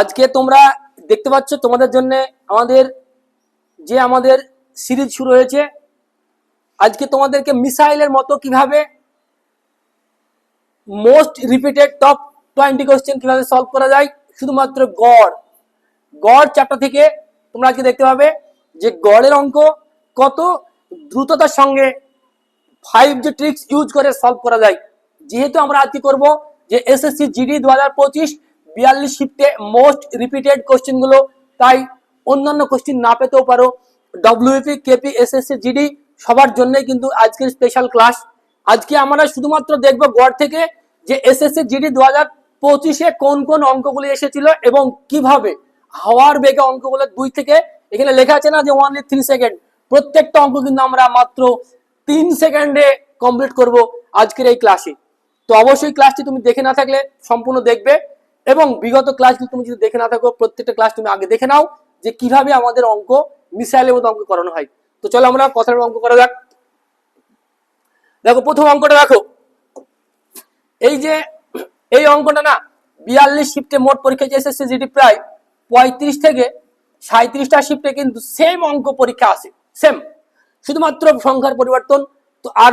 আজকে তোমরা দেখতে পাচ্ছ তোমাদের জন্য আমাদের যে আমাদের সিরিজ শুরু হয়েছে। আজকে তোমাদেরকে মিসাইলের মতো কীভাবে most repeated top twenty question কীভাবে সলভ করা যায়, শুধুমাত্র গড়। গড় চ্যাপ্টার থেকে তোমরা আজকে দেখতে পাবে যে গড়ের অঙ্ক কত দ্রুততার সঙ্গে ফাইভ যে ট্রিক্স ইউজ করে সলভ করা যায়। যেহেতু আমরা আজকে করব যে এসএসসি জিডি দু হাজার পঁচিশ বিয়াল্লিশ শিফটে মোস্ট রিপিটেড কোশ্চেনগুলো তাই অন্যান্য কোশ্চেন না পেতেও পারো। ডব্লিউপি কেপি এসএসসি জিডি সবার জন্যই কিন্তু আজকের স্পেশাল ক্লাস আজকে আমরা শুধুমাত্র দেখব গড় থেকে যে এসএসসি জিডি দু হাজার পঁচিশে কোন কোন অঙ্কগুলি এসেছিল এবং কীভাবে হাওয়ার বেগে অঙ্কগুলো দুই থেকে, এখানে লেখা আছে না যে ওয়ানলি থ্রি সেকেন্ড প্রত্যেকটা অঙ্ক কিন্তু আমরা মাত্র তিন সেকেন্ডে কমপ্লিট করব আজকের এই ক্লাসে তো অবশ্যই ক্লাসটি তুমি দেখে না থাকলে সম্পূর্ণ দেখবে। এবং বিগত ক্লাসগুলো তুমি যদি দেখে না থাকো, প্রত্যেকটা ক্লাস তুমি আগে দেখে নাও যে কীভাবে আমাদের অঙ্ক মিসাইলের মতো অঙ্ক করানো হয়। তো চলো আমরা কথার অঙ্ক করা যাক। দেখো, প্রথম অঙ্কটা দেখো। এই যে, এই অঙ্কটা না, বিয়াল্লিশ শিফটে মোট পরীক্ষা যে এসএসসি জিডি প্রায় পঁয়ত্রিশ থেকে সাঁত্রিশটা শিফটে কিন্তু সেম অঙ্ক পরীক্ষা আসে সেম শুধুমাত্র সংখ্যার পরিবর্তন, তো আর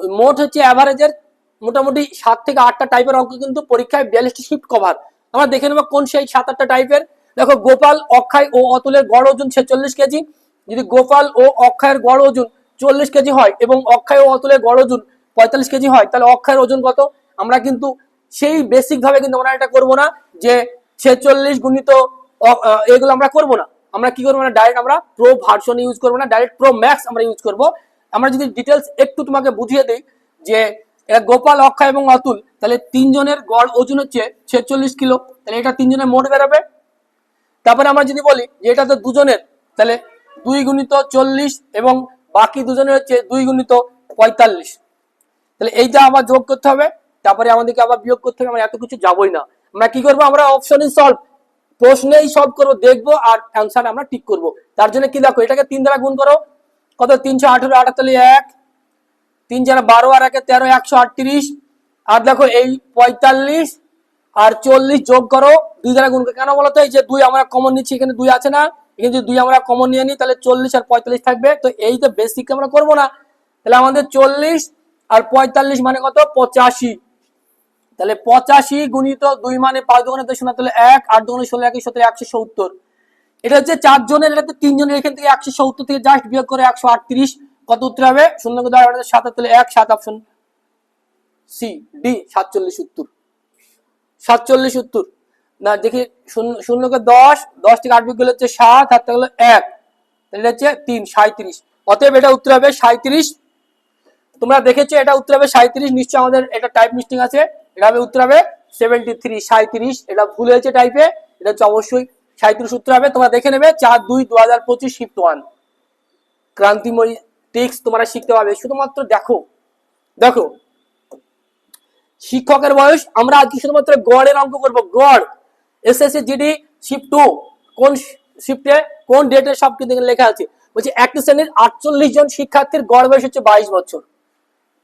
মোট হচ্ছে অ্যাভারেজের মোটামুটি সাত থেকে আটটা টাইপের অঙ্ক কিন্তু পরীক্ষায় বিয়াল্লিশটি শিফট কভার আমরা দেখে নেব কোন সেই সাত, আটটা টাইপের দেখো গোপাল, অক্ষয় ও অতুলের গড় ওজন ছেচল্লিশ কেজি। যদি গোপাল ও অক্ষয়ের গড় ওজন চল্লিশ কেজি হয় এবং অক্ষয় ও অতুলের গড় ওজন পঁয়তাল্লিশ কেজি হয়, তাহলে অক্ষয়ের ওজন কত? আমরা কিন্তু সেই বেসিক ভাবে কিন্তু আমরা এটা করব না যে ছেচল্লিশ গুণিত এগুলো আমরা করব না। আমরা কি করব না? ডাইরেক্ট আমরা প্রো ভার্সন ইউজ করব না ডাইরেক্ট প্রো ম্যাক্স আমরা ইউজ করব। আমরা যদি ডিটেলস একটু তোমাকে বুঝিয়ে দিই যে গোপাল, অক্ষয় এবং অতুল। তাহলে তিনজনের গড় ওজন হচ্ছে ছেচল্লিশ কিলো। তাহলে এটা তিনজনের মোট বেরোবে তারপরে আমরা যদি বলি যে এটা তো দুজনের, তাহলে দুই গুণিত চল্লিশ এবং বাকি দুজনের হচ্ছে দুই গুণিত পঁয়তাল্লিশ। তাহলে এইটা আবার যোগ করতে হবে। তারপরে আমাদেরকে আবার বিয়োগ করতে হবে। আমরা এত কিছু যাবোই না। আমরা কি করব? আমরা অপশনই সলভ প্রশ্নেই সলভ করব, দেখব আর অ্যান্সার আমরা ঠিক করব। তার জন্য কি দেখো, এটাকে তিন দ্বারা গুণ করো। কত? তিনশো আঠেরো আটাত্তলি এক। তিন চার বারো আর একে তেরো, একশো আটত্রিশ। আর দেখো এই পঁয়তাল্লিশ আর চল্লিশ যোগ করো, দুই দ্বারা গুণ। কেন বলতো এই যে দুই আমরা কমন নিচ্ছি, এখানে দুই আছে না? এখানে যদি দুই আমরা কমন নিয়ে নিই, তাহলে চল্লিশ আর পঁয়তাল্লিশ থাকবে। তো এই তো বেসিক আমরা করব না। তাহলে আমাদের চল্লিশ আর পঁয়তাল্লিশ মানে কত? পঁচাশি। তাহলে পঁচাশি গুণিত দুই মানে পাঁচ দুগুণে দশ না তাহলে এক, আট দুগুণে ষোলো একই সতেরো, একশো সত্তর। এটা হচ্ছে চারজনের, এটা তিনজনের, এখান থেকে একশো সত্তর থেকে জাস্ট বিয়োগ করে একশো আটত্রিশ। কত উত্তর হবে? শূন্য দেওয়া সাতাত্তর এক, সাত অপশন সি ডি সাতচল্লিশ উত্তর। সাতচল্লিশ উত্তর। না, দেখি, শূন্য শূন্যকে দশ দশ থেকে আট বিয়োগ হচ্ছে সাত হাত হলো এক। তাহলে এটা হচ্ছে তিন সাঁত্রিশ অতএব এটা উত্তর হবে সাঁত্রিশ তোমরা দেখেছ এটা উত্তর হবে সাঁত্রিশ নিশ্চয় আমাদের এটা টাইপ মিস্টিং আছে। এটা হবে উত্তর হবে সেভেন্টি থ্রি সাঁত্রিশ এটা ভুল হয়েছে টাইপে এটা হচ্ছে অবশ্যই সাঁত্রিশ উত্তর হবে। তোমরা দেখে নেবে, চার দুই দু হাজার পঁচিশ শিফট ওয়ান ক্রান্তিময়ী টেক্সট তোমরা শিখতে পারবে। শুধুমাত্র দেখো দেখো, শিক্ষকের বয়স, আমরা আজকে শুধুমাত্র গড়ের অঙ্ক করব। গড় এসএসসি জিডি শিফট টু কোন শিফটে কোন ডেটে সব কিন্তু লেখা আছে। বলছে, একটি শ্রেণির আটচল্লিশ জন শিক্ষার্থীর গড় বয়স হচ্ছে বাইশ বছর।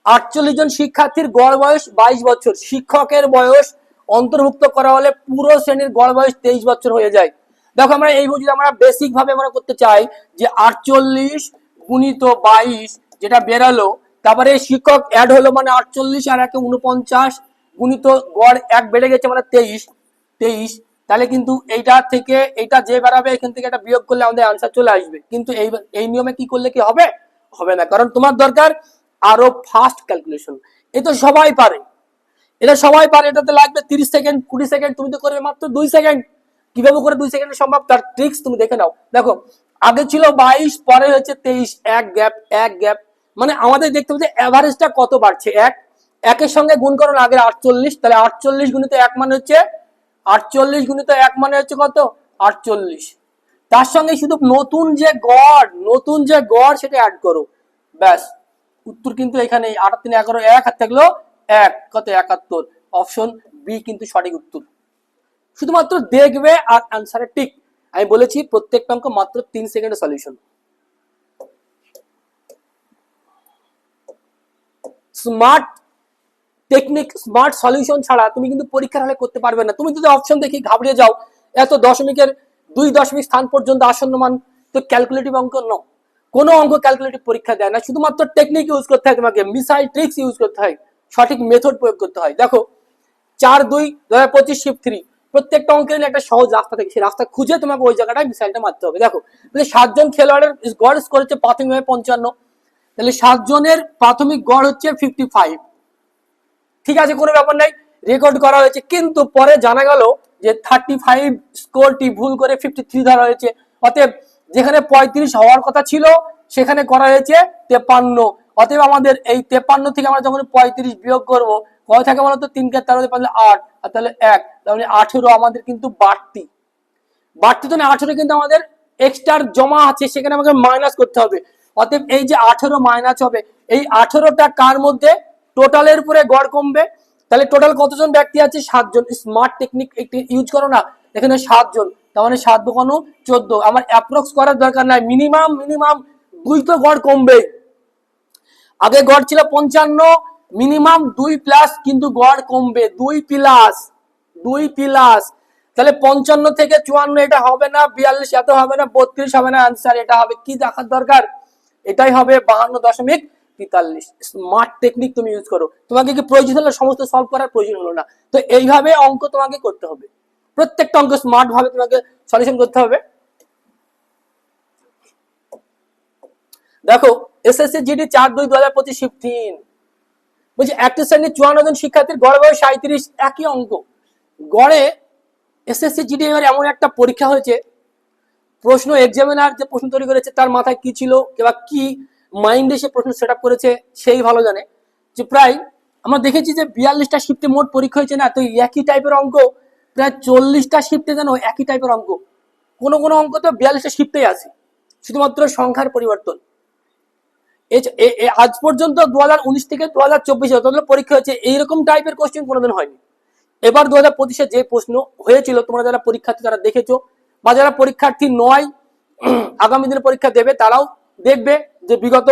আটচল্লিশ জন শিক্ষার্থীর গড় বয়স বাইশ বছর। শিক্ষকের বয়স অন্তর্ভুক্ত করা হলে পুরো শ্রেণির গড় বয়স তেইশ বছর হয়ে যায়। দেখো, আমরা এই যদি আমরা বেসিক ভাবে আমরা করতে চাই যে আটচল্লিশ গুণিত বাইশ, যেটা বেরালো। তারপরে শিক্ষক অ্যাড হলো মানে আটচল্লিশ আর একে উনপঞ্চাশ। গুণিত গড় এক বেড়ে গেছে মানে তেইশ তেইশ। তাহলে কিন্তু এইটা থেকে, এইটা যে বেরাবে, এখান থেকে একটা বিয়োগ করলে আমাদের আনসার চলে আসবে। কিন্তু এই এই নিয়মে কি করলে কি হবে? হবে না। কারণ তোমার দরকার আরও ফাস্ট ক্যালকুলেশন এ তো সবাই পারে। এটা সবাই পারে। এটাতে লাগবে তিরিশ সেকেন্ড কুড়ি সেকেন্ড তুমি তো করবে মাত্র দুই সেকেন্ড কীভাবে করে দুই সেকেন্ডে সম্ভব? তার ট্রিক্স তুমি দেখে নাও। দেখো আগে ছিল বাইশ, পরে হচ্ছে তেইশ, এক গ্যাপ এক গ্যাপ। মানে আমাদের দেখতে হবে অ্যাভারেজটা কত বাড়ছে? এক, একের সঙ্গে গুণ করুন আগে আটচল্লিশ, তাহলে আটচল্লিশ গুণিত এক মানে হচ্ছে, আটচল্লিশ গুণিত এক মানে হচ্ছে কত? আটচল্লিশ। তার সঙ্গে শুধু নতুন যে গড়, নতুন যে গড় সেটা অ্যাড করো। ব্যাস, উত্তর কিন্তু এখানে আট তিন এগারো, এক হাত থাকল এক, কত? একাত্তর। অপশন বি কিন্তু সঠিক উত্তর। শুধুমাত্র দেখবে আর অ্যান্সারে টিক আমি বলেছি প্রত্যেকটা অঙ্ক মাত্র তিন সেকেন্ডের solution. Smart technique, smart solution ছাড়া তুমি কিন্তু পরীক্ষার হলে করতে পারবে না। তুমি যদি অপশন দেখে ঘাবড়িয়ে যাও, এত দশমিকের দুই দশমিক স্থান পর্যন্ত আসন্ন মান তো ক্যালকুলেটিভ অঙ্ক ন কোনো অঙ্ক ক্যালকুলেটিভ পরীক্ষা দেয় না। শুধুমাত্র টেকনিক ইউজ করতে হয় তোমাকে মিসাইল ট্রিক্স ইউজ করতে হয়, সঠিক মেথড প্রয়োগ করতে হয়। দেখো, চার দুই দু হাজার পঁচিশ শিফট থ্রি প্রত্যেকটা অঙ্কের একটা সহজ রাস্তা থেকে। সেই রাস্তা খুঁজে তোমাকে ওই জায়গাটায় মিসাইলটা মারতে হবে। দেখো, তাহলে সাতজন খেলোয়াড়ের গড় স্কোর হচ্ছে প্রাথমিকভাবে পঞ্চান্ন। তাহলে সাতজনের প্রাথমিক গড় হচ্ছে ফিফটি ফাইভ ঠিক আছে, কোনো ব্যাপার নাই। রেকর্ড করা হয়েছে। কিন্তু পরে জানা গেল যে থার্টি ফাইভ স্কোরটি ভুল করে ফিফটি থ্রি ধরা হয়েছে। অতএব যেখানে পঁয়ত্রিশ হওয়ার কথা ছিল, সেখানে করা হয়েছে তেপান্ন। অতএব আমাদের এই তেপান্ন থেকে আমরা যখন পঁয়ত্রিশ বিয়োগ করব কত থাকে বলতো? তিন কে তেরো পারলে আট, আর তাহলে এক। তাহলে আঠেরো আমাদের কিন্তু বাড়তি। বাড়তি তো না, আঠেরো কিন্তু আমাদের এক্সট্রা জমা আছে, সেখানে আমাকে মাইনাস করতে হবে। অতএব এই যে আঠেরো মাইনাস হবে, এই আঠেরোটা কার মধ্যে? টোটালের উপরে গড় কমবে। তাহলে টোটাল কতজন ব্যক্তি আছে? সাতজন। স্মার্ট টেকনিক একটি ইউজ করো না। এখানে সাতজন। তার মানে সাত দোকানো চোদ্দ। আমার অ্যাপ্রক্স করার দরকার নাই। মিনিমাম মিনিমাম দুই তো গড় কমবে আগে গড় ছিল পঞ্চান্ন মিনিমাম দুই প্লাস কিন্তু গড় কমবে। দুই প্লাস দুই প্লাস তাহলে পঞ্চান্ন থেকে চুয়ান্ন এটা হবে না, বিয়াল্লিশ এত হবে না, বত্রিশ হবে না আনসার এটা হবে। কি দেখার দরকার? এটাই হবে বাহান্ন দশমিক তেতাল্লিশ। স্মার্ট টেকনিক তুমি ইউজ করো। তোমাকে কি প্রয়োজন হলো সমস্ত সলভ করার প্রয়োজন হলো না। তো এইভাবে অঙ্ক তোমাকে করতে হবে। প্রত্যেকটা অঙ্ক স্মার্ট ভাবে তোমাকে সলিউশন করতে হবে। দেখো এসএসসি জিডি চার দুই দু হাজার পঁচিশ ফিফটিন বলছি একটি শ্রেণির চুয়ান্ন জন শিক্ষার্থীর গড় বয়স সাঁত্রিশ একই অঙ্ক। গড়ে এসএসসি জিডি এমন একটা পরীক্ষা হয়েছে, প্রশ্ন এক্সামিনার যে প্রশ্ন তৈরি করেছে, তার মাথায় কি ছিল কিংবা কি মাইন্ডে সে প্রশ্ন সেট করেছে, সেই ভালো জানে। যে প্রায় আমরা দেখেছি যে বিয়াল্লিশটা শিফটে মোট পরীক্ষা হয়েছে না, তো একই টাইপের অঙ্ক, প্রায় চল্লিশটা শিফটে যেন একই টাইপের অঙ্ক। কোনো কোনো অঙ্ক তো বিয়াল্লিশটা শিফটেই আছে, শুধুমাত্র সংখ্যার পরিবর্তন। আজ পর্যন্ত দু হাজার উনিশ থেকে দু হাজার চব্বিশে পরীক্ষা হয়েছে। এইরকম টাইপের কোশ্চেন কোনোদিন হয়নি। এবার দু হাজার পঁচিশে যে প্রশ্ন হয়েছিল, তোমরা যারা পরীক্ষার্থী যারা দেখেছ, বা যারা পরীক্ষার্থী নয়, আগামী দিনে পরীক্ষা দেবে, তারাও দেখবে যে বিগত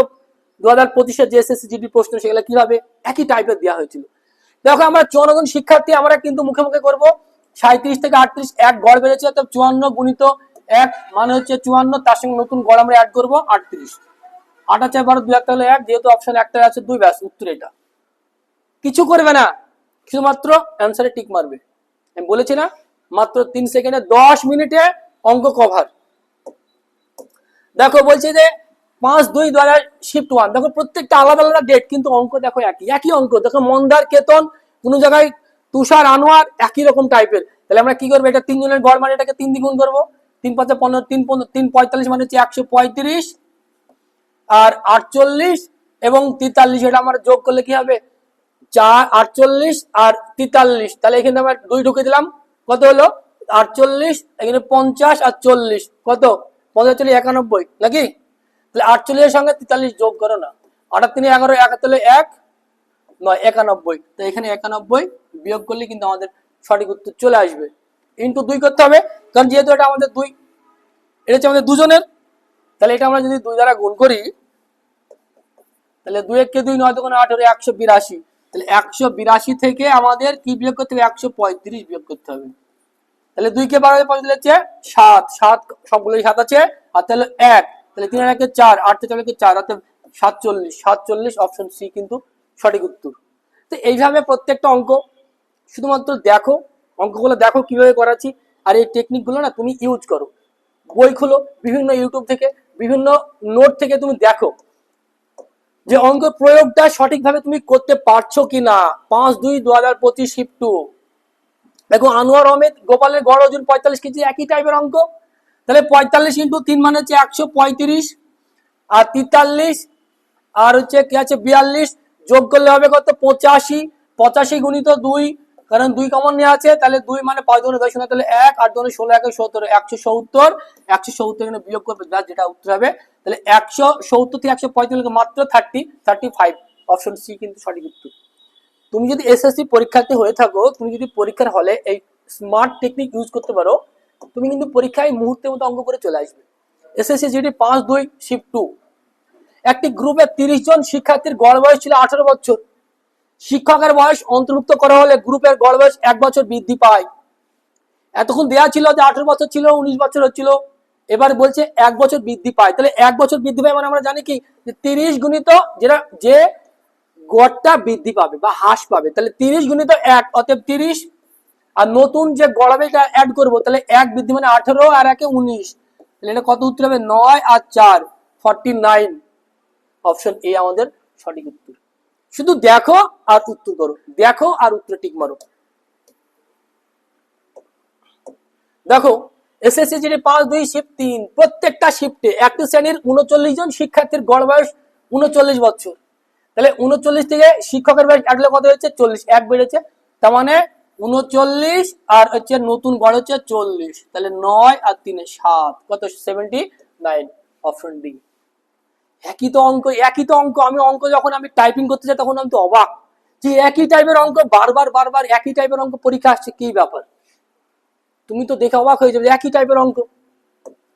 দু হাজার পঁচিশে যে এসএসসি জিডি প্রশ্ন, সেগুলো কীভাবে একই টাইপের দেওয়া হয়েছিল। দেখো, আমরা চুয়ান্ন জন শিক্ষার্থী, আমরা কিন্তু মুখে মুখে করব। সাঁত্রিশ থেকে আটত্রিশ, এক গড় বেড়েছে তো চুয়ান্ন গুণিত এক মানে হচ্ছে চুয়ান্ন, তার সঙ্গে নতুন গড় আমরা অ্যাড করব, আটত্রিশ। আট আছে বারো, দুই একটা হলো এক, যেহেতু অপশন একটা আছে, দুই, ব্যাস, উত্তর এটা। কিছু করবে না, শুধুমাত্র অ্যান্সারে টিক মারবে। আমি বলেছি না, মাত্র তিন সেকেন্ডে দশ মিনিটে অঙ্ক কভার দেখো, বলছে যে পাঁচ, দুই দু শিফট ওয়ান দেখো, প্রত্যেকটা আলাদা আলাদা ডেট কিন্তু অঙ্ক দেখো একই একই অঙ্ক। দেখো, মন্দার, কেতন, কোনো জায়গায় তুষার, আনোয়ার একই রকম টাইপের তাহলে আমরা কি করব, এটা তিনজনের গড় মানে এটাকে তিন দ্বিগুণ করব। তিন পাঁচে পনেরো, তিন পনেরো, তিন পঁয়তাল্লিশ মানে হচ্ছে একশো পঁয়ত্রিশ। আর আটচল্লিশ এবং তেতাল্লিশ, এটা আমার যোগ করলে কি হবে? চার, আটচল্লিশ আর তেতাল্লিশ। তাহলে এখানে আমরা দুই ঢুকে দিলাম। কত হলো? আটচল্লিশ, এখানে পঞ্চাশ আর চল্লিশ। কত? পঞ্চাশ চল্লিশ একানব্বই, নাকি? তাহলে আটচল্লিশের সঙ্গে তেতাল্লিশ যোগ করো না। আটার তিনি এগারো, এক তাহলে এক, নয়, একানব্বই। তো এখানে একানব্বই বিয়োগ করলে কিন্তু আমাদের সঠিক উত্তর চলে আসবে। ইন্টু দুই করতে হবে, কারণ যেহেতু এটা আমাদের দুই, এটা হচ্ছে আমাদের দুজনের, তাহলে এটা আমরা যদি দুই দ্বারা গুণ করি তাহলে দুই এককে দুই নয় দোকানে আঠারো একশো বিরাশি। তাহলে একশো বিরাশি থেকে আমাদের কি বিয়োগ করতে হবে? একশো পঁয়ত্রিশ বিয়োগ করতে হবে। তাহলে দুই কে বারো পঁয়ত্রিশ হচ্ছে সাত। সাত সবগুলোই সাত আছে। আর তাহলে এক। তাহলে তিন একে চার। আট থেকে চার, অর্থাৎ সাতচল্লিশ। সাতচল্লিশ অপশন সি কিন্তু সঠিক উত্তর। তো এইভাবে প্রত্যেকটা অঙ্ক শুধুমাত্র দেখো। অঙ্কগুলো দেখো কীভাবে করাচ্ছি। আর এই টেকনিকগুলো না তুমি ইউজ করো। বই খুলো বিভিন্ন ইউটিউব থেকে, বিভিন্ন নোট থেকে তুমি দেখো। যে অঙ্ক প্রয়োগটা সঠিকভাবে তুমি করতে পারছ কিনা? পাঁচ, দুই, দু হাজার পঁচিশ শিফট টু দেখো, আনোয়ার আহমেদ গোপালের গড় ওজন পঁয়তাল্লিশ কেজি, একই টাইপের অঙ্ক। তাহলে পঁয়তাল্লিশ ইন্টু তিন মানে হচ্ছে একশো পঁয়ত্রিশ। আর তেতাল্লিশ, আর হচ্ছে কি আছে বিয়াল্লিশ। যোগ করলে হবে কত? পঁচাশি। পঁচাশি গুণিত দুই কারণ দুই কমন নেওয়া আছে, তাহলে দুই মানে পাঁচ দুগুণে দশ তাহলে এক, আট দুগুণে ষোলো, একে সত্তর, একশো সত্তর একশো সত্তর এখানে বিয়োগ করবে, ব্যাস যেটা উত্তর হবে। তাহলে একশো সত্তর থেকে একশো পঁয়তাল্লিশ মাত্র thirty thirty five option C কিন্তু সঠিক উত্তর। তুমি যদি এসএসসি পরীক্ষার্থী হয়ে থাকো, তুমি যদি পরীক্ষার হলে এই স্মার্ট টেকনিক ইউজ করতে পারো, তুমি কিন্তু পরীক্ষায় মুহূর্তের মতো অঙ্ক করে চলে আসবে। এসএসসি জিডি পাঁচ, দুই শিফট টু একটি গ্রুপে তিরিশ জন শিক্ষার্থীর গড় বয়স ছিল আঠারো বছর। শিক্ষকের বয়স অন্তর্ভুক্ত করা হলে গ্রুপের গড় বয়স এক বছর বৃদ্ধি পায়। এতক্ষণ দেওয়া ছিল যে আঠেরো বছর ছিল, উনিশ বছর হচ্ছিল, এবার বলছে এক বছর বৃদ্ধি পায়। তাহলে এক বছর বৃদ্ধি পায় মানে আমরা জানি কি? যে তিরিশ গুণিত যেটা যে গড়টা বৃদ্ধি পাবে বা হ্রাস পাবে, তাহলে তিরিশ গুণিত এক, অতএব তিরিশ, আর নতুন যে গড়াবে এটা অ্যাড করব, তাহলে এক বৃদ্ধি মানে আঠেরো আর একে উনিশ। তাহলে এটা কত উত্তর হবে? নয় আর চার ফর্টি নাইন অপশন এ আমাদের সঠিক উত্তর। শুধু দেখো আর উত্তর করো। দেখো আর উত্তর টিক মারো। দেখো, এসএসসি জিডি পাঁচ দুই শিফট তিন, প্রত্যেকটা শিফটে একটি শ্রেণির উনচল্লিশ জন শিক্ষার্থীর গড় বয়স উনচল্লিশ বছর। তাহলে উনচল্লিশ থেকে শিক্ষকের বয়স এক কত হয়েছে? চল্লিশ, এক বেড়েছে। তার মানে উনচল্লিশ আর হচ্ছে নতুন গড় হচ্ছে চল্লিশ। তাহলে নয় আর তিনে সাত। কত? সেভেন্টি নাইন অপশন ডি একই তো অঙ্ক, একই তো অঙ্ক। আমি অঙ্ক যখন আমি টাইপিং করতে যাই, তখন আমি তো অবাক যে একই টাইপের অঙ্ক, বারবার বারবার একই টাইপের অঙ্ক, পরীক্ষা আসছে, কি ব্যাপার? তুমি তো দেখে অবাক হয়ে যাবে একই টাইপের অঙ্ক।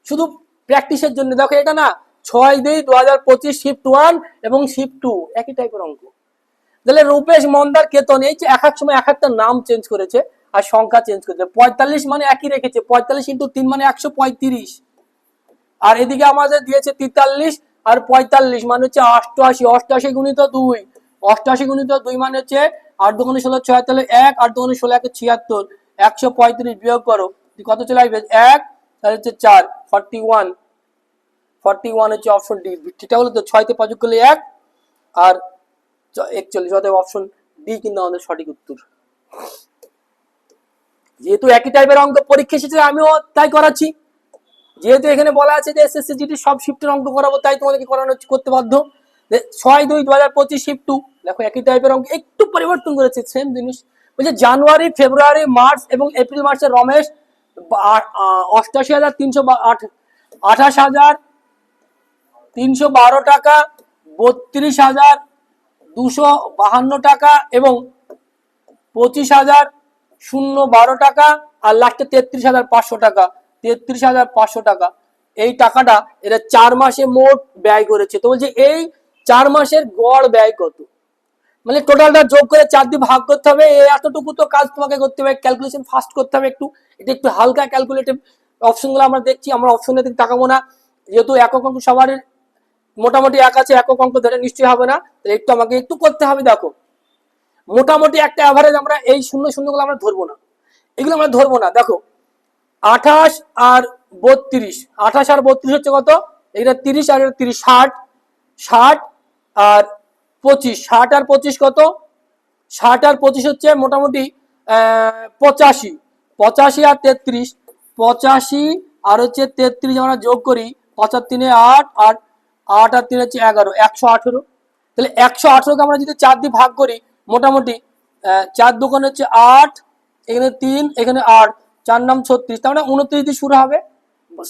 শুধু প্র্যাকটিসের জন্য। দেখো, এটা না, ছয় দুই দু হাজার পঁচিশ শিফট ওয়ান এবং শিফট টু একই টাইপের অঙ্ক। তাহলে রূপেশ মন্দার কেতন, এই যে এক এক সময় এক একটা নাম চেঞ্জ করেছে আর সংখ্যা চেঞ্জ করেছে। পঁয়তাল্লিশ মানে একই রেখেছে, পঁয়তাল্লিশ ইন্টু তিন মানে একশো পঁয়ত্রিশ। আর এদিকে আমাদের দিয়েছে তেতাল্লিশ আর পঁয়তাল্লিশ মানে হচ্ছে অষ্টআশি অষ্টআশি গুণিত দুই। অষ্টআশি গুণিত দুই মানে হচ্ছে আট দোকানে ষোলো, ছয়াত্তর, এক, আট দোকানে ষোলো, একে ছিয়াত্তর। একশো পঁয়ত্রিশ বিয়োগ করো কত চলে আসবে? এক, তাহলে হচ্ছে চার ফর্টি ওয়ান ফর্টি ওয়ান হচ্ছে অপশন ডি ঠিক হলো তো ছয়তে পাঁচ করলে এক, আর একচল্লিশ অতএব অপশন ডি কিন্তু আমাদের সঠিক উত্তর। যেহেতু একই টাইপের অঙ্ক পরীক্ষা এসেছে, আমিও তাই করাচ্ছি। যেহেতু এখানে বলা আছে যে এসএসসি জিটি সব শিফটের অঙ্ক করাবো, তাই তোমাদেরকে করানো করতে বাধ্য। ছয় দুই দু হাজার পঁচিশ শিফট টু দেখো একই টাইপের অঙ্ক, একটু পরিবর্তন করেছে সেম জিনিস। বলছে জানুয়ারি, ফেব্রুয়ারি, মার্চ এবং এপ্রিল মাসে রমেশ অষ্টাশি হাজার তিনশো আঠাশ হাজার তিনশো বারো টাকা, বত্রিশ হাজার দুশো বাহান্ন টাকা এবং পঁচিশ হাজার শূন্য বারো টাকা, আর লাস্টে তেত্রিশ হাজার পাঁচশো টাকা। তেত্রিশ হাজার পাঁচশো টাকা। এই টাকাটা এরা চার মাসে মোট ব্যয় করেছে। তো বলছে, এই চার মাসের গড় ব্যয় কত? মানে টোটালটা যোগ করে চার দিয়ে ভাগ করতে হবে। এতটুকু তো কাজ তোমাকে করতে হবে। ক্যালকুলেশন ফাস্ট করতে হবে একটু। এটা একটু হালকা ক্যালকুলেটিভ অপশনগুলো আমরা দেখছি। আমরা অপশনের দিকে তাকাবো না। যেহেতু একক অঙ্ক সবার মোটামুটি এক আছে একক অঙ্ক ধরে নিশ্চয়ই হবে না। তাহলে একটু আমাকে একটু করতে হবে, দেখো। মোটামুটি একটা অ্যাভারেজ আমরা এই শূন্য শূন্যগুলো আমরা ধরবো না। এগুলো আমরা ধরবো না। দেখো আঠাশ আর বত্রিশ। আঠাশ আর বত্রিশ হচ্ছে কত? এটা তিরিশ আর এটা তিরিশ, ষাট। ষাট আর পঁচিশ। ষাট আর পঁচিশ কত? ষাট আর পঁচিশ হচ্ছে মোটামুটি পঁচাশি। পঁচাশি আর তেত্রিশ। পঁচাশি আর হচ্ছে তেত্রিশ আমরা যোগ করি পঁচার তিনে আট আর আট আর তিন হচ্ছে এগারো, একশো আঠেরো। তাহলে একশো আঠেরোকে আমরা যদি চার দিয়ে ভাগ করি, মোটামুটি চার দোকান হচ্ছে আট, এখানে তিন, এখানে আট। চার নাম ছত্রিশ, তার মানে উনত্রিশ দিয়ে শুরু হবে।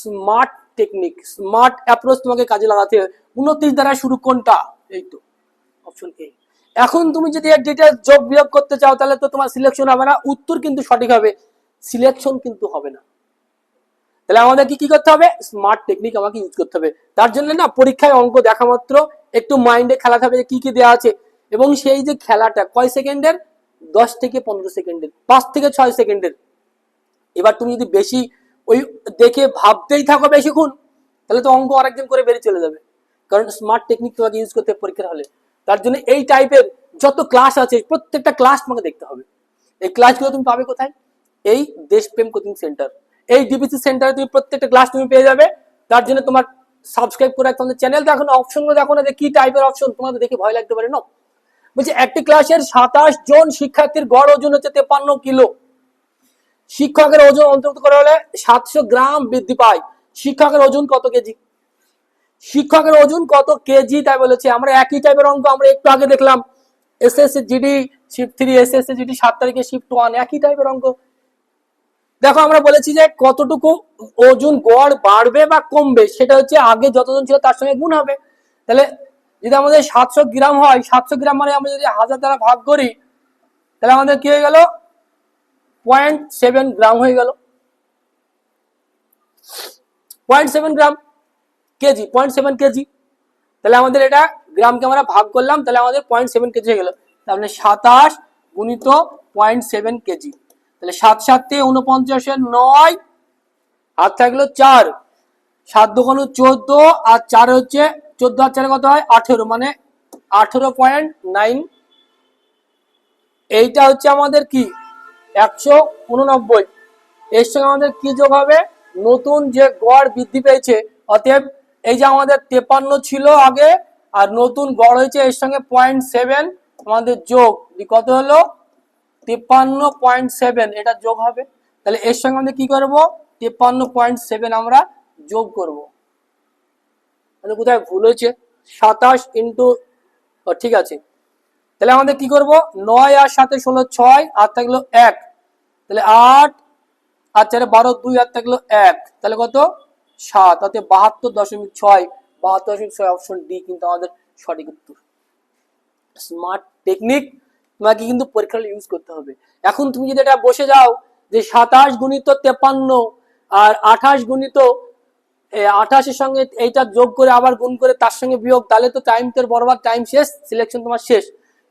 স্মার্ট টেকনিক স্মার্ট অ্যাপ্রোচ তোমাকে কাজে লাগাতে হবে। উনত্রিশ দ্বারা শুরু কোনটা? এই তো অপশন এ এখন তুমি যদি এর ডিটেলস যোগ বিয়োগ করতে চাও, তাহলে তো তোমার সিলেকশন হবে না। উত্তর কিন্তু সঠিক হবে সিলেকশন কিন্তু হবে না। তাহলে আমাদের কি কি করতে হবে? স্মার্ট টেকনিক আমাকে ইউজ করতে হবে। তার জন্য না, পরীক্ষায় অঙ্ক দেখা মাত্র, একটু মাইন্ডে খেলাতে হবে যে কি কি দেওয়া আছে। এবং সেই যে খেলাটা, কয় সেকেন্ডের? দশ থেকে পনেরো সেকেন্ডের, পাঁচ থেকে ছয় সেকেন্ডের। এবার তুমি যদি বেশি ওই দেখে ভাবতেই থাকো বেশিক্ষণ, তাহলে তো অঙ্ক আরেকজন করে বেরিয়ে চলে যাবে। কারণ স্মার্ট টেকনিক তোমাকে ইউজ করতে পরীক্ষার হলে। তার জন্য এই টাইপের যত ক্লাস আছে, প্রত্যেকটা ক্লাস তোমাকে দেখতে হবে। এই ক্লাসগুলো তুমি পাবে কোথায়? এই দেশপ্রেম কোচিং সেন্টার এই ডিবিসি সেন্টারে তুমি প্রত্যেকটা ক্লাস তুমি পেয়ে যাবে। তার জন্য তোমার সাবস্ক্রাইব করে রাখতে হবে। চ্যানেল দেখো না অপশনগুলো দেখো না, যে কি টাইপের অপশন তোমাদের দেখে ভয় লাগতে পারে না বলছে, একটি ক্লাসের সাতাশ জন শিক্ষার্থীর গড় ওজন হচ্ছে তেপান্ন কিলো। শিক্ষকের ওজন অন্তর্ভুক্ত করা হলে সাতশো গ্রাম বৃদ্ধি পায়। শিক্ষকের ওজন কত কেজি? শিক্ষকের ওজন কত কেজি? তাই বলেছে, আমরা একই টাইপের অঙ্ক আমরা একটু আগে দেখলাম। S S GD shift three S S GD সাত তারিখে শিফট ওয়ান একই টাইপের অঙ্ক। দেখো, আমরা বলেছি যে কতটুকু ওজন গড় বাড়বে বা কমবে, সেটা হচ্ছে আগে যতজন ছিল তার সঙ্গে গুণ হবে। তাহলে যদি আমাদের সাতশো গ্রাম হয়, সাতশো গ্রাম মানে আমরা যদি হাজার দ্বারা ভাগ করি, তাহলে আমাদের কি হয়ে গেল? পয়েন্ট সেভেন গ্রাম হয়ে গেল। Point seven gram KG point seven KG. তাহলে আমাদের এটা গ্রামকে আমরা ভাগ করলাম, তাহলে আমাদের পয়েন্ট সেভেন কেজি হয়ে গেল। তাহলে সাতাশ গুণিত পয়েন্ট সেভেন কেজি। তাহলে সাত সাতে উনপঞ্চাশের নয়, আর থাকল চার। সাত দোকানো চোদ্দ, আর চার হচ্ছে, চোদ্দ আর চারে কত হয়? আঠেরো মানে আঠেরো পয়েন্ট নাইন এইটা হচ্ছে আমাদের কি? একশো উননব্বই। এর সঙ্গে আমাদের কি যোগ হবে? নতুন যে গড় বৃদ্ধি পেয়েছে, অতএব এই যে আমাদের তেপান্ন ছিল আগে, আর নতুন গড় হয়েছে, এর সঙ্গে পয়েন্ট সেভেন আমাদের যোগ। কত হলো? তেপান্ন পয়েন্ট সেভেন এটা যোগ হবে। তাহলে এর সঙ্গে আমাদের কি করব? তেপান্ন পয়েন্ট সেভেন আমরা যোগ করব। তাহলে কোথায় ভুল হয়েছে? সাতাশ ইন্টু ঠিক আছে। তাহলে আমাদের কি করব? নয় আর সাথে ষোলো ছয়, আর থাকল এক। তাহলে আট আর চারে বারো দুই, আর থাকল এক। তাহলে কত? সাত। তাতে বাহাত্তর দশমিক ছয়, বাহাত্তর দশমিক ছয় অপশন ডি কিন্তু আমাদের সঠিক উত্তর। স্মার্ট টেকনিক তোমাকে কিন্তু পরীক্ষা ইউজ করতে হবে। এখন তুমি যদি এটা বসে যাও যে সাতাশ গুণিত তেপান্ন আর আঠাশ গুণিত আঠাশের সঙ্গে এইটা যোগ করে আবার গুণ করে তার সঙ্গে বিয়োগ, তাহলে তো টাইম তোর বরবার টাইম শেষ সিলেকশন তোমার শেষ।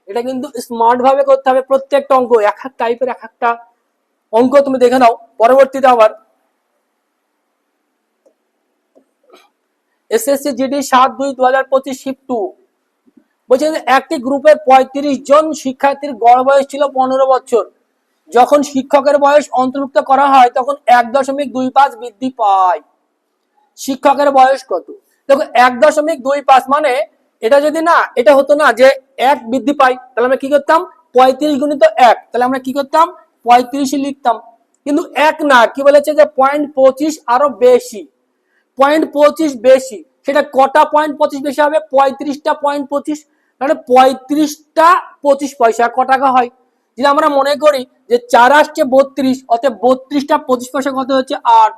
এটা কিন্তু স্মার্ট ভাবে করতে হবে প্রত্যেকটা অঙ্ক এক এক টাইপের এক একটা অঙ্ক তুমি দেখে নাও। পরবর্তীতে আবার এসএসসি জিডি সাত দুই দু হাজার পঁচিশ শিফট টু বলছে একটি গ্রুপের পঁয়ত্রিশ জন শিক্ষার্থীর গড় বয়স ছিল পনেরো বছর। যখন শিক্ষকের বয়স অন্তর্ভুক্ত করা হয়, তখন এক দশমিক দুই পাঁচ বৃদ্ধি পায়। শিক্ষকের বয়স কত? দেখো, এক দশমিক দুই পাঁচ মানে এটা যদি না, এটা হতো না যে এক বৃদ্ধি পাই, তাহলে আমরা কি করতাম? পঁয়ত্রিশ গুণিত এক, তাহলে আমরা কি করতাম? পঁয়ত্রিশই লিখতাম। কিন্তু এক না, কি বলেছে যে পয়েন্ট পঁচিশ আরও বেশি। পয়েন্ট পঁচিশ বেশি, সেটা কটা পয়েন্ট পঁচিশ বেশি হবে? পঁয়ত্রিশটা পয়েন্ট পঁচিশ মানে পঁয়ত্রিশটা পঁচিশ পয়সা ক টাকা হয়? যদি আমরা মনে করি যে চার আসছে বত্রিশ, অতএব বত্রিশটা পঁচিশ পয়সা কত হচ্ছে? আট।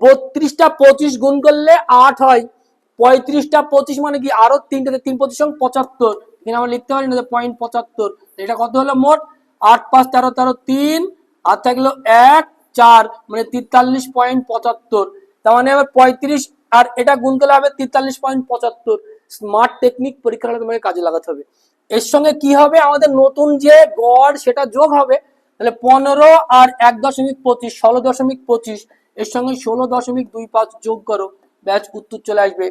বত্রিশটা পঁচিশ গুণ করলে আট হয়। পঁয়ত্রিশটা পঁচিশ মানে কি? আরও তিনটে তিন পঁচিশ পঁচাত্তর। এখানে আমরা লিখতে পারি না পয়েন্ট পঁচাত্তর। এটা কত হলো? মোট আট পাঁচ তেরো তেরো তিন, আর থাকল এক চার মানে তেতাল্লিশ পয়েন্ট পঁচাত্তর। তার মানে আবার পঁয়ত্রিশ, আর এটা গুণ করলে হবে তেতাল্লিশ পয়েন্ট পঁচাত্তর। স্মার্ট টেকনিক পরীক্ষা তোমাকে কাজে লাগাতে হবে। এর সঙ্গে কি হবে? আমাদের নতুন যে গড়, সেটা যোগ হবে। তাহলে পনেরো আর এক দশমিক পঁচিশ, ষোলো দশমিক পঁচিশ, এর সঙ্গে ষোলো দশমিক দুই পাঁচ যোগ করো। ব্যাচ উত্তর চলে আসবে।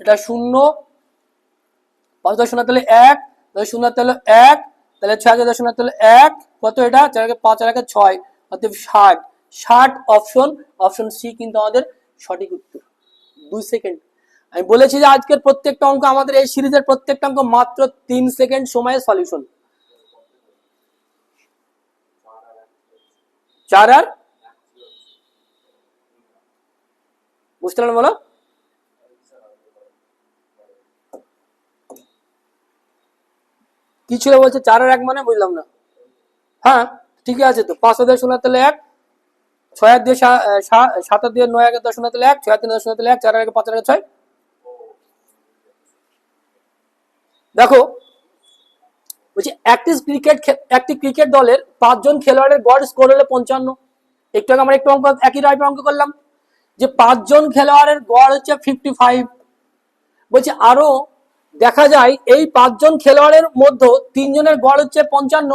এটা শূন্য। পাঁচ দশ শূন্য তাহলে এক শূন্য তাহলে এক, তাহলে ছয় হাজার দশ শূন্য তাহলে এক, কত এটা? চার পাঁচ আগে ছয় অর্থাৎ ষাট। ষাট অপশন অপশন সি কিন্তু আমাদের সঠিক উত্তর। দুই সেকেন্ড আমি বলেছি যে আজকের প্রত্যেকটা অঙ্ক, আমাদের এই সিরিজের প্রত্যেকটা অঙ্ক মাত্র তিন সেকেন্ড সময়ে সলিউশন চার আর? বুঝতে পারলেন বলো? কি ছিল বলছে? চার আর এক মানে বুঝলাম না। হ্যাঁ ঠিকই আছে তো। পাঁচ হাজার শোনা তাহলে এক ছয় দিয়ে সাত দিয়ে নয় আগে দশ তাহলে এক ছয় দিয়ে দশ তাহলে এক চার আগে পাঁচ আগে ছয়। দেখো, বলছি একটি ক্রিকেট একটি ক্রিকেট দলের পাঁচজন খেলোয়াড়ের গড় স্কোর হলো পঞ্চান্ন। একটু আগে আমরা একটু অঙ্ক একই টাইপের অঙ্ক করলাম। যে পাঁচজন খেলোয়াড়ের গড় হচ্ছে ফিফটি ফাইভ বলছি আরও দেখা যায় এই পাঁচজন খেলোয়াড়ের মধ্যে তিনজনের গড় হচ্ছে পঞ্চান্ন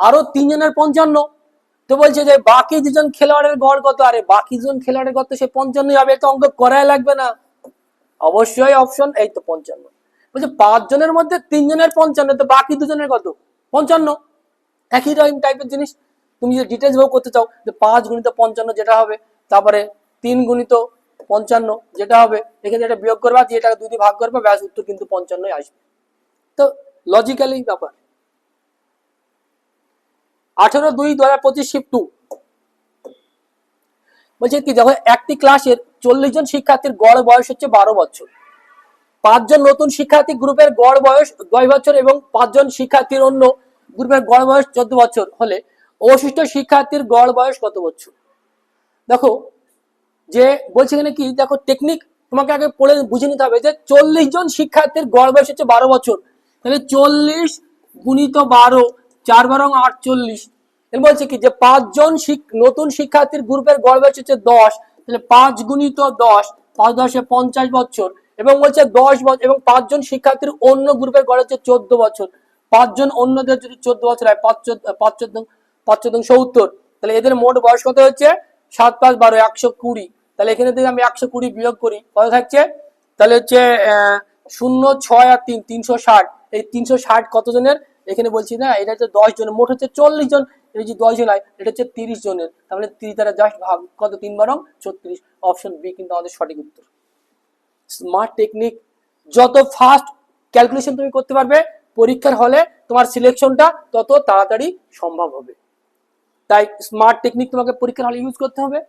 আরও তিনজনের পঞ্চান্ন। তো বলছে যে বাকি দুজন খেলোয়াড়ের গড় কত? আরে বাকি দুজন খেলোয়াড়ের গড় তো সে পঞ্চান্নই হবে তো অঙ্ক করাই লাগবে না। অবশ্যই অপশন এই তো পঞ্চান্ন। বলছে পাঁচজনের মধ্যে তিনজনের পঞ্চান্ন, তো বাকি দুজনের কত? পঞ্চান্ন। একই রকম টাইপের জিনিস। তুমি যদি ডিটেলস ভাবে করতে চাও, যে পাঁচ গুণিত পঞ্চান্ন যেটা হবে, তারপরে তিন গুণিত পঞ্চান্ন, যেটা হবে, এখানে এটা বিয়োগ করবা দিয়ে এটা দুই দিয়ে ভাগ করবে, ব্যাস উত্তর কিন্তু পঞ্চান্নই আসবে। তো লজিক্যালি ব্যাপার। আঠেরো দুই দু হাজার পঁচিশ শিফট টু বলছে কি, দেখো, একটি ক্লাসের চল্লিশ জন শিক্ষার্থীর গড় বয়স হচ্ছে বারো বছর। পাঁচজন নতুন শিক্ষার্থী গ্রুপের গড় বয়স দশ বছর এবং পাঁচজন শিক্ষার্থীর অন্য গ্রুপের গড় বয়স চোদ্দ বছর হলে অবশিষ্ট শিক্ষার্থীর গড় বয়স কত বছর? দেখো যে বলছে এখানে কি, দেখো টেকনিক তোমাকে আগে পড়ে বুঝে নিতে হবে যে চল্লিশ জন শিক্ষার্থীর গড় বয়স হচ্ছে বারো বছর। তাহলে চল্লিশ গুণিত বারো, চার বারো আটচল্লিশ। এর বলছে কি, যে পাঁচজন নতুন শিক্ষার্থীর গ্রুপের গড় বয়স হচ্ছে দশ, তাহলে পাঁচ গুণিত দশ, পাঁচ দশে পঞ্চাশ বছর। এবং বলছে দশ বছর এবং পাঁচজন শিক্ষার্থীর অন্য গ্রুপের গড় হচ্ছে চোদ্দ বছর। পাঁচজন অন্যদের যদি চোদ্দ বছর হয়, পাঁচ পাঁচ চোদ্দ পাঁচ চোদ্দ সত্তর, তাহলে এদের মোট বয়স কত হচ্ছে? সাত পাঁচ বারো, একশো কুড়ি। তাহলে এখানে থেকে আমি একশো কুড়ি বিয়োগ করি, কত থাকছে? তাহলে হচ্ছে শূন্য, ছয় আর তিন, তিনশো ষাট। এই তিনশো ষাট কতজনের? এখানে বলছি না, এটা হচ্ছে দশ জনের মোট হচ্ছে চল্লিশ জন। এই যে দশ জন হয়, এটা হচ্ছে তিরিশ জনের। তাহলে তিরিশ দ্বারা জাস্ট ভাগ, কত? তিন বারং ছত্রিশ। অপশন বি কিন্তু আমাদের সঠিক উত্তর। স্মার্ট টেকনিক যত ফাস্ট ক্যালকুলেশন তুমি করতে পারবে, পরীক্ষার হলে তোমার সিলেকশনটা তত তাড়াতাড়ি সম্ভব হবে। তাই স্মার্ট টেকনিক তোমাকে পরীক্ষার হলে ইউজ করতে হবে।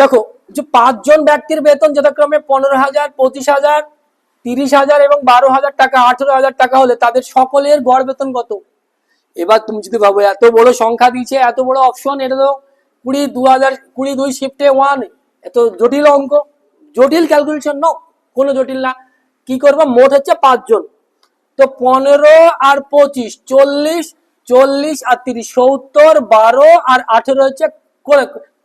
দেখো, যে পাঁচজন ব্যক্তির বেতন যথাক্রমে পনেরো হাজার, পঁচিশ হাজার, তিরিশ হাজার এবং বারো হাজার টাকা, আঠেরো হাজার টাকা হলে তাদের সকলের গড় বেতন কত? এবার তুমি যদি ভাবো, এত বড় সংখ্যা দিয়েছে, এত বড় অপশন এটা তো কুড়ি, দু হাজার, কুড়ি, দুই শিফটে ওয়ান এত জটিল অঙ্ক। জটিল ক্যালকুলেশন ন কোনো জটিল না। কি করব? মোট হচ্ছে পাঁচজন। তো পনেরো আর পঁচিশ, চল্লিশ চল্লিশ আর তিরিশ, সত্তর, বারো আর আঠেরো হচ্ছে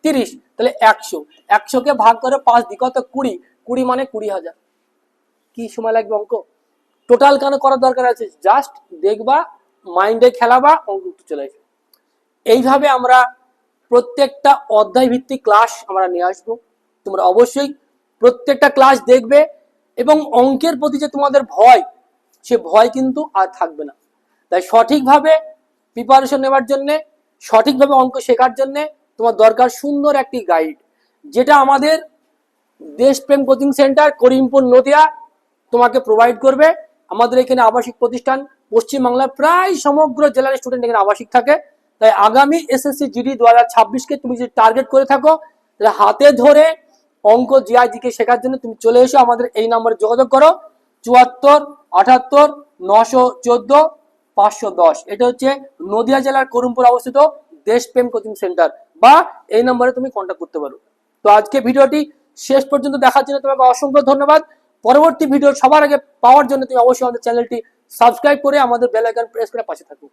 তিরিশ, তাহলে একশো। একশোকে ভাগ করে পাঁচ দিক কত? কুড়ি। কুড়ি মানে কুড়ি হাজার। কি সময় লাগবে অঙ্ক? টোটাল কেন করার দরকার আছে? জাস্ট দেখবা মাইন্ডে খেলাবা, অঙ্ক উত্তর চলে আসবে। এইভাবে আমরা প্রত্যেকটা অধ্যায় ভিত্তিক ক্লাস আমরা নিয়ে আসব। তোমরা অবশ্যই প্রত্যেকটা ক্লাস দেখবে এবং অঙ্কের প্রতি যে তোমাদের ভয়, সে ভয় কিন্তু আর থাকবে না। তাই সঠিকভাবে প্রিপারেশন নেওয়ার জন্যে, সঠিকভাবে অঙ্ক শেখার জন্যে তোমার দরকার সুন্দর একটি গাইড যেটা আমাদের দেশপ্রেম কোচিং সেন্টার করিমপুর, নদিয়া তোমাকে প্রোভাইড করবে। আমাদের এখানে আবাসিক প্রতিষ্ঠান পশ্চিমবাংলার প্রায় সমগ্র জেলার স্টুডেন্ট এখানে আবাসিক থাকে। তাই আগামী এসএসসি জিডি দু হাজার ছাব্বিশকে তুমি যদি টার্গেট করে থাকো, তাহলে হাতে ধরে অঙ্ক জিআইজিকে শেখার জন্য তুমি চলে এসো। আমাদের এই নম্বরে যোগাযোগ করো। চুয়াত্তর, আটাত্তর, নশো চোদ্দ, পাঁচশো দশ। এটা হচ্ছে নদিয়া জেলার করিমপুর অবস্থিত দেশপ্রেম কোচিং সেন্টার বা এই নম্বরে তুমি কন্ট্যাক্ট করতে পারো। তো আজকে ভিডিওটি শেষ পর্যন্ত দেখার জন্য তোমাকে অসংখ্য ধন্যবাদ। পরবর্তী ভিডিও সবার আগে পাওয়ার জন্য তুমি অবশ্যই আমাদের চ্যানেলটি সাবস্ক্রাইব করে আমাদের বেল আইকন প্রেস করে পাশে থাকো।